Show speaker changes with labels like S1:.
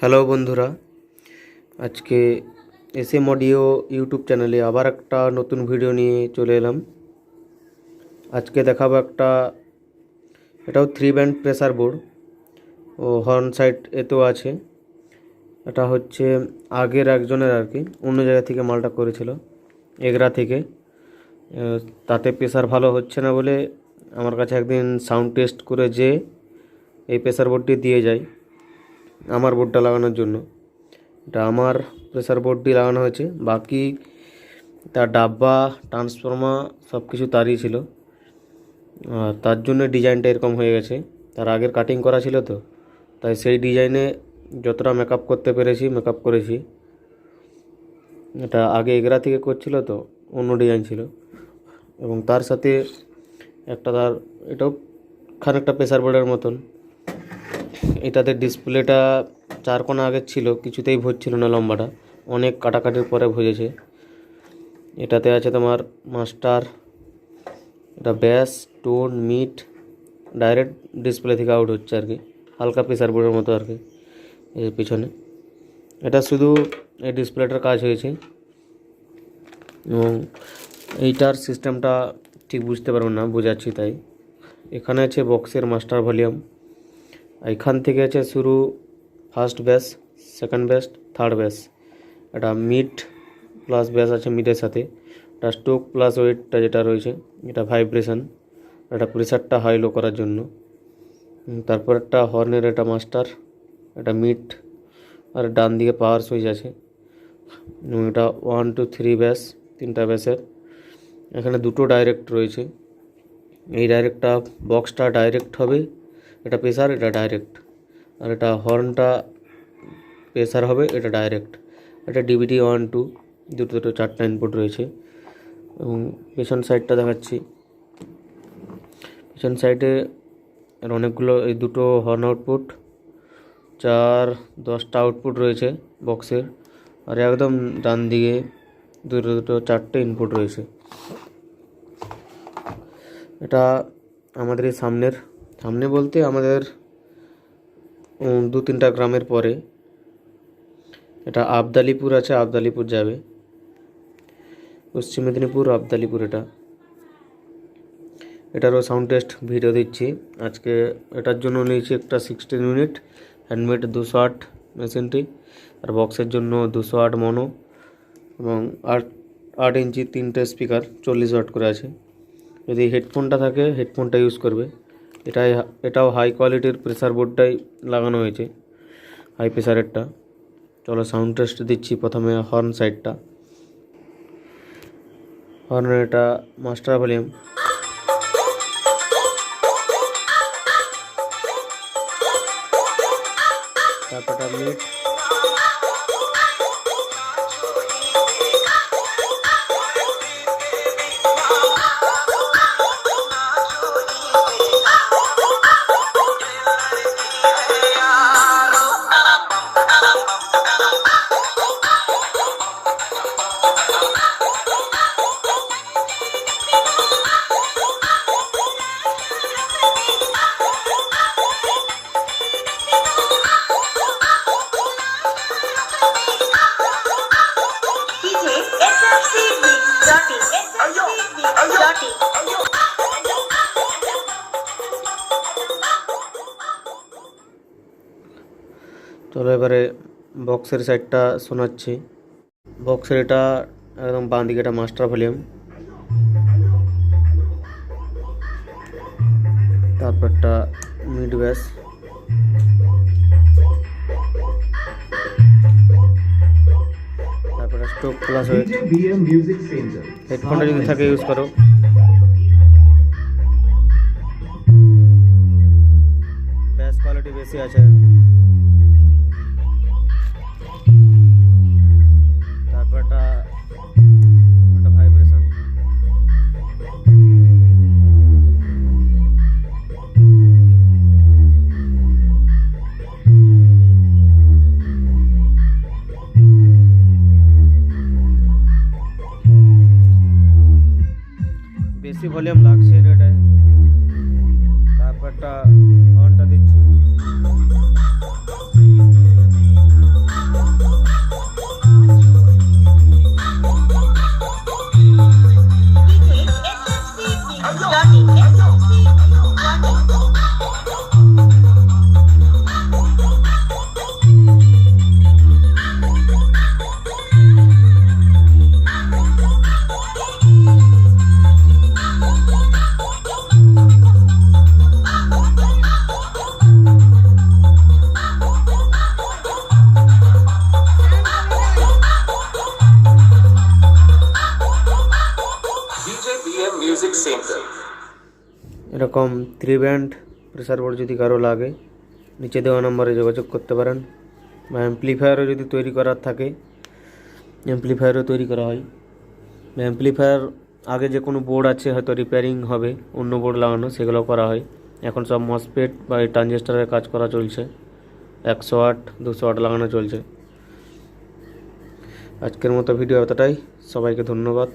S1: Hello বন্ধুরা, আজকে S M audio YouTube চ্যানেলে আবার একটা নতুন ভিডিও নিয়ে চলে এলাম। আজকে দেখাবো একটা, এটাও থ্রি ব্যান্ড প্রেসার বোর্ড ও হর্ন সাইড এতেও আছে। এটা হচ্ছে আগের একজনের আর কি, অন্য জায়গা থেকে মালটা করেছিল, এগরা থেকে। তাতে প্রেসার ভালো হচ্ছে না বলে আমার কাছে একদিন সাউন্ড টেস্ট করে যে এই প্রেসার বোর্ডটি দিয়ে যায়। আমার বোর্ডটা লাগানোর জন্য। এটা আমার প্রেসার বোর্ডটি লাগানো হয়েছে। বাকি তার ডাব্বা ট্রান্সফর্মার সব কিছু তারই ছিল। আর তার জন্য ডিজাইনটা এরকম হয়ে গেছে। তার আগের কাটিং করা ছিল তো। তাই সেই ডিজাইনে যতটা মেকআপ করতে পেরেছি মেকআপ করেছি। এটা আগে এগরা থেকে করছিল তো, অন্য ডিজাইন ছিল। এবং তার সাথে একটা তার, এটাও খানিকটা প্রেসার বোর্ডের মতন। এটাতে ডিসপ্লেটা চার কোণা আগের ছিল, কিছুতেই ভরছিল না লম্বাটা। অনেক কাটাকাটির পরে ভজেছে এটাতে আছে তোমার মাস্টার, এটা bass, tone, mid, direct display থেকে আউট হচ্ছে আর কি। হালকা প্রেসার বোর্ডের মতো আর কি এর পিছনে। এটা শুধু এই ডিসপ্লেটার কাজ হয়েছে। এবং এইটার সিস্টেমটা ঠিক বুঝতে পারব না, বোঝাচ্ছি তাই। এখানে আছে বক্সের মাস্টার ভলিউম এখান থেকে আছে শুরু ফার্স্ট ব্যাস সেকেন্ড বেস্ট থার্ড ব্যাস এটা মিড প্লাস ব্যাস আছে মিডের সাথে। এটা স্টোক প্লাস ওয়েটটা যেটা রয়েছে, এটা ভাইব্রেশন এটা প্রেশারটা হাই লো করার জন্য। তারপর একটা হর্নের এটা মাস্টার এটা মিড আর ডান দিকে পাওয়ার সুইচ আছে। এটা ওয়ান টু থ্রি ব্যাস তিনটা ব্যাসের এখানে দুটো ডাইরেক্ট রয়েছে। এই ডাইরেক্টটা বক্সটা ডাইরেক্ট হবে। এটা প্রেসার এটা ডাইরেক্ট আর এটা হর্নটা প্রেসার হবে, এটা ডাইরেক্ট এটা ডিভিডি ওয়ান টু দুটো দুটো, চারটা ইনপুট রয়েছে। এবং পেছন সাইডটা দেখাচ্ছি। পেছন সাইডে এর অনেকগুলো, এই দুটো হর্ন আউটপুট চার, দশটা আউটপুট রয়েছে বক্সের আর একদম ডান দিকে দুটো দুটো, চারটে ইনপুট রয়েছে। এটা আমাদের সামনের সামনে বলতে আমাদের দু তিনটা গ্রামের পরে এটা আবদালিপুর আছে, আবদালিপুর যাবে। পশ্চিম মেদিনীপুর, আবদালিপুর এটা। এটারও সাউন্ড টেস্ট ভিডিও দিচ্ছি। আজকে এটার জন্য নিয়েছি একটা সিক্সটিন ইউনিট হ্যান্ডমেড দুশো আট মেশিনটি আর বক্সের জন্য দুশো আট মনো এবং আট আট ইঞ্চি তিনটে স্পিকার চল্লিশ ওয়াট করে আছে। যদি হেডফোনটা থাকে হেডফোনটা ইউজ করবে। এটাই এটাও হাই কোয়ালিটির প্রেসার বোর্ডটাই লাগানো হয়েছে হাই প্রেসারেরটা চলো সাউন্ড টেস্ট দিচ্ছি প্রথমে হর্ন সাইডটা হর্নের এটা মাস্টার ভলিউম চলো এবারে বক্সের সাইডটা শোনাচ্ছি। বক্সের এটা একদম বাঁ দিকে এটা মাস্টার ভলিউম তারপরটা মিড ব্যাস তারপরে স্টোক প্লাস ওয়েট. হেডফোনটা যদি থাকে ইউজ করো। ব্যাস কোয়ালিটি বেশি আছে। বেশি ভলিউম লাগছে না এটায় তারপরটা এরকম থ্রি ব্যান্ড প্রেসার বোর্ড যদি কারও লাগে, নিচে দেওয়া নম্বরে যোগাযোগ করতে পারেন বা অ্যাম্প্লিফায়ারও যদি তৈরি করার থাকে অ্যাম্প্লিফায়ারও তৈরি করা হয়। অ্যাম্প্লিফায়ার আগে যে কোনো বোর্ড আছে, হয়তো রিপেয়ারিং হবে, অন্য বোর্ড লাগানো, সেগুলো করা হয়। এখন সব মসপেট বা এই ট্রানজিস্টারের কাজ করা চলছে। একশো আট, দুশো আট লাগানো চলছে। আজকের মতো ভিডিও এতটাই। সবাইকে ধন্যবাদ।